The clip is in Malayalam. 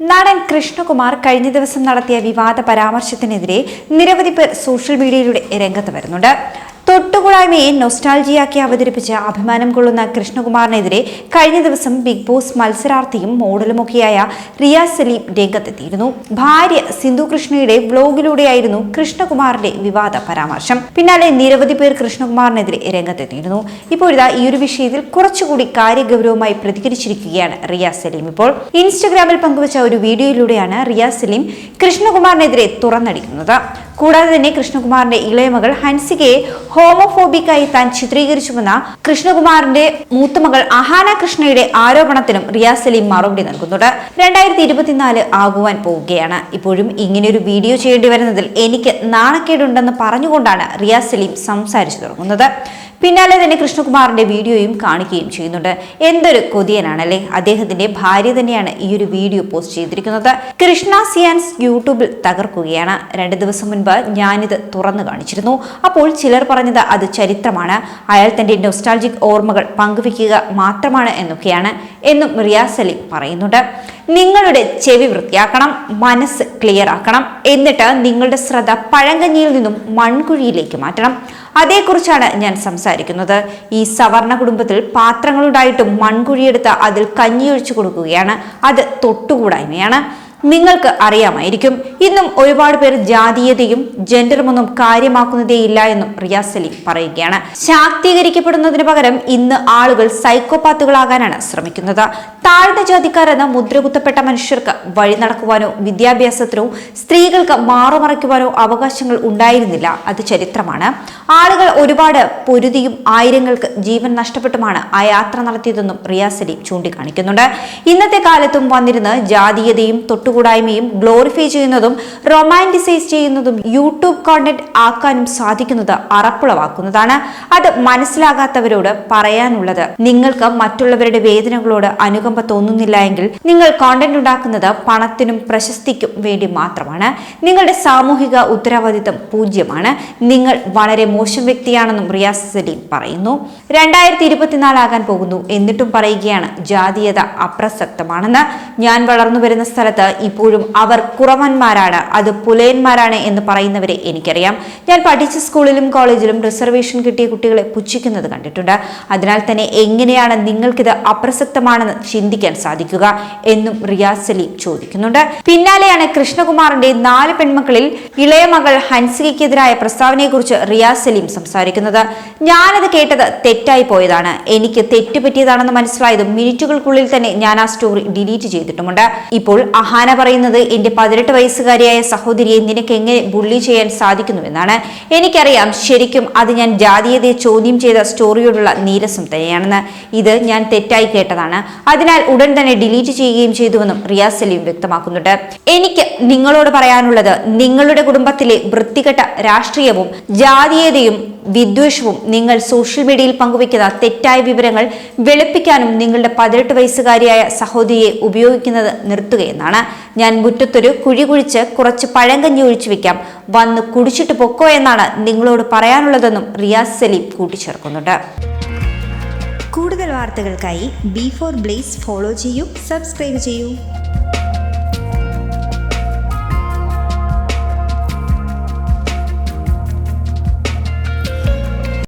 നടൻ കൃഷ്ണകുമാർ കഴിഞ്ഞ ദിവസം നടത്തിയ വിവാദ പരാമർശത്തിനെതിരെ നിരവധി പേർ സോഷ്യൽ മീഡിയയിലൂടെ രംഗത്ത് വരുന്നുണ്ട്. തൊട്ടുകൂടായ്മയെ നൊസ്റ്റാൾജിയാക്കി അവതരിപ്പിച്ച് അഭിമാനം കൊള്ളുന്ന കൃഷ്ണകുമാറിനെതിരെ കഴിഞ്ഞ ദിവസം ബിഗ് ബോസ് മത്സരാർത്ഥിയും മോഡലുമൊക്കെയായ റിയ സലീം രംഗത്തെത്തിയിരുന്നു. ഭാര്യ സിന്ധു കൃഷ്ണയുടെ വ്ലോഗിലൂടെയായിരുന്നു കൃഷ്ണകുമാറിന്റെ വിവാദ പരാമർശം. പിന്നാലെ നിരവധി പേർ കൃഷ്ണകുമാറിനെതിരെ രംഗത്തെത്തിയിരുന്നു. ഇപ്പോഴിതാ ഈ ഒരു വിഷയത്തിൽ കുറച്ചുകൂടി കാര്യഗൗരവമായി പ്രതികരിച്ചിരിക്കുകയാണ് റിയ സലീം ഇപ്പോൾ. ഇൻസ്റ്റഗ്രാമിൽ പങ്കുവച്ച ഒരു വീഡിയോയിലൂടെയാണ് റിയ സലീം കൃഷ്ണകുമാറിനെതിരെ തുറന്നടിക്കുന്നത്. കൂടാതെ തന്നെ കൃഷ്ണകുമാറിന്റെ ഇളയ മകൾ ഹൻസികയെ ഹോമോഫോബിക്കായി താൻ ചിത്രീകരിച്ചുവെന്ന കൃഷ്ണകുമാറിന്റെ മൂത്തമകൾ അഹാന കൃഷ്ണയുടെ ആരോപണത്തിനും റിയാസ് സലീം മറുപടി നൽകുന്നുണ്ട്. രണ്ടായിരത്തി ഇരുപത്തിനാല് ആകുവാൻ പോവുകയാണ്. ഇപ്പോഴും ഇങ്ങനെയൊരു വീഡിയോ ചെയ്യേണ്ടി വരുന്നതിൽ എനിക്ക് നാണക്കേടുണ്ടെന്ന് പറഞ്ഞുകൊണ്ടാണ് റിയാസ് സലീം സംസാരിച്ചു തുടങ്ങുന്നത്. പിന്നാലെ തന്നെ കൃഷ്ണകുമാറിന്റെ വീഡിയോയും കാണിക്കുകയും ചെയ്യുന്നുണ്ട്. എന്തൊരു കൊതിയനാണല്ലേ? അദ്ദേഹത്തിന്റെ ഭാര്യ തന്നെയാണ് ഈ ഒരു വീഡിയോ പോസ്റ്റ് ചെയ്തിരിക്കുന്നത്. കൃഷ്ണ സിയാൻസ് യൂട്യൂബിൽ തകർക്കുകയാണ്. രണ്ട് ദിവസം മുൻപ് ഞാനിത് തുറന്നു കാണിച്ചിരുന്നു. അപ്പോൾ ചിലർ പറഞ്ഞത് അത് ചരിത്രമാണ്. അയാൾ തന്റെ നൊസ്റ്റാൾജിക് ഓർമ്മകൾ പങ്കുവെക്കുക മാത്രമാണ് എന്നൊക്കെയാണ് എന്നും റിയാസ് അലി പറയുന്നുണ്ട്. നിങ്ങളുടെ ചെവി വൃത്തിയാക്കണം മനസ്സ് ക്ലിയർ ആക്കണം. എന്നിട്ട് നിങ്ങളുടെ ശ്രദ്ധ പഴങ്കഞ്ഞിയിൽ നിന്നും മൺകുഴിയിലേക്ക് മാറ്റണം. അതേക്കുറിച്ചാണ് ഞാൻ സംസാരിക്കുന്നത്. ഈ സവർണ കുടുംബത്തിൽ പാത്രങ്ങളുണ്ടായിട്ടും മൺകുഴിയെടുത്ത് അതിൽ കഞ്ഞിയൊഴിച്ചു കൊടുക്കുകയാണ്. അത് തൊട്ടുകൂടായ്മയാണ്. നിങ്ങൾക്ക് അറിയാമായിരിക്കും. ഇന്നും ഒരുപാട് പേർ ജാതീയതയും ജെൻഡറുമൊന്നും കാര്യമാക്കുന്നതേയില്ല എന്നും റിയാസ് സലീം പറയുകയാണ്. ശാക്തീകരിക്കപ്പെടുന്നതിന് പകരം ഇന്ന് ആളുകൾ സൈക്കോപാത്തുകളാകാനാണ് ശ്രമിക്കുന്നത്. താഴ്ന്ന ജാതിക്കാരെന്ന മുദ്രകുത്തപ്പെട്ട മനുഷ്യർക്ക് വഴി നടക്കുവാനോ വിദ്യാഭ്യാസത്തിനോ സ്ത്രീകൾക്ക് മാറുമറയ്ക്കുവാനോ അവകാശങ്ങൾ ഉണ്ടായിരുന്നില്ല. അത് ചരിത്രമാണ്. ആളുകൾ ഒരുപാട് പൊരുതിയും ആയിരങ്ങൾക്ക് ജീവൻ നഷ്ടപ്പെട്ടുമാണ് ആ യാത്ര നടത്തിയതെന്നും റിയാസ് സലീം ചൂണ്ടിക്കാണിക്കുന്നുണ്ട്. ഇന്നത്തെ കാലത്തും വന്നിരുന്ന് ജാതീയതയും തൊട്ടുകൂടായ്മയും ഗ്ലോറിഫൈ ചെയ്യുന്നതും റൊമാന്റിസൈസ് ചെയ്യുന്നതും യൂട്യൂബ് കോണ്ടന്റ് ആക്കാനും സാധിക്കുന്നത് അറപ്പുളവാക്കുന്നതാണ്. അത് മനസ്സിലാകാത്തവരോട് പറയാനുള്ളത്. നിങ്ങൾക്ക് മറ്റുള്ളവരുടെ വേദനകളോട് അനുകമ്പ തോന്നുന്നില്ല എങ്കിൽ നിങ്ങൾ കോണ്ടന്റ് ഉണ്ടാക്കുന്നത് പണത്തിനും പ്രശസ്തിക്കും വേണ്ടി മാത്രമാണ്. നിങ്ങളുടെ സാമൂഹിക ഉത്തരവാദിത്തം പൂജ്യമാണ്. നിങ്ങൾ വളരെ മോശം വ്യക്തിയാണെന്നും റിയാസ് സലീം പറയുന്നു. രണ്ടായിരത്തി ഇരുപത്തിനാലാകാൻ പോകുന്നു. എന്നിട്ടും പറയുകയാണ് ജാതീയത അപ്രസക്തമാണെന്ന്. ഞാൻ വളർന്നു വരുന്ന സ്ഥലത്ത് ഇപ്പോഴും അവർ കുറവന്മാരാണ്. അത് പുലയന്മാരാണ് എന്ന് പറയുന്നവരെ എനിക്കറിയാം. ഞാൻ പഠിച്ച സ്കൂളിലും കോളേജിലും റിസർവേഷൻ കിട്ടിയ കുട്ടികളെ പുച്ഛിക്കുന്നത് കണ്ടിട്ടുണ്ട്. അതിനാൽ തന്നെ എങ്ങനെയാണ് നിങ്ങൾക്കിത് അപ്രസക്തമാണെന്ന് ചിന്തിക്കാൻ സാധിക്കുക എന്നും റിയാസ് അലി ചോദിക്കുന്നുണ്ട്. പിന്നാലെയാണ് കൃഷ്ണകുമാറിന്റെ നാല് പെൺമക്കളിൽ ഇളയ മകൾ ഹൻസികയ്ക്കെതിരായ പ്രസ്താവനയെക്കുറിച്ച് റിയാസ് സലീം സംസാരിക്കുന്നത്. ഞാനത് കേട്ടത് തെറ്റായി പോയതാണ്. എനിക്ക് തെറ്റുപറ്റിയതാണെന്ന് മനസ്സിലായതും മിനിറ്റുകൾക്കുള്ളിൽ തന്നെ ഞാൻ ആ സ്റ്റോറി ഡിലീറ്റ് ചെയ്തിട്ടുമുണ്ട്. ഇപ്പോൾ അഹാന പറയുന്നത് എന്റെ പതിനെട്ട് വയസ്സുകാരിയായ സഹോദരിയെ നിനക്ക് എങ്ങനെ ബുള്ളി ചെയ്യാൻ സാധിക്കുന്നുവെന്നാണ്. എനിക്കറിയാം ശരിക്കും അത് ഞാൻ ജാതീയതയെ ചോദ്യം ചെയ്ത സ്റ്റോറിയോടുള്ള നീരസം തന്നെയാണെന്ന്. ഇത് ഞാൻ തെറ്റായി കേട്ടതാണ്. അതിനാൽ ഉടൻ തന്നെ ഡിലീറ്റ് ചെയ്യുകയും ചെയ്തുവെന്നും റിയാസ് സലീം വ്യക്തമാക്കുന്നുണ്ട്. എനിക്ക് നിങ്ങളോട് പറയാനുള്ളത് നിങ്ങളുടെ കുടുംബത്തിലെ വൃത്തികെട്ട രാഷ്ട്രീയവും ജാതീയതയും വിദ്വേഷവും നിങ്ങൾ സോഷ്യൽ മീഡിയയിൽ പങ്കുവയ്ക്കുന്ന തെറ്റായ വിവരങ്ങൾ വെളുപ്പിക്കാനും നിങ്ങളുടെ പതിനെട്ട് വയസ്സുകാരിയായ സഹോദരിയെ ഉപയോഗിക്കുന്നത് നിർത്തുകയെന്നാണ്. ഞാൻ മുറ്റത്തൊരു കുഴി കുഴിച്ച് കുറച്ച് പഴങ്കഞ്ഞി ഒഴിച്ചു വെക്കാം. വന്ന് കുടിച്ചിട്ട് പൊക്കോ എന്നാണ് നിങ്ങളോട് പറയാനുള്ളതെന്നും റിയാസ് സലീം കൂട്ടിച്ചേർക്കുന്നുണ്ട്. കൂടുതൽ വാർത്തകൾക്കായി ബി ഫോർ ബ്ലേസ് ഫോളോ ചെയ്യൂ സബ്സ്ക്രൈബ് ചെയ്യൂ.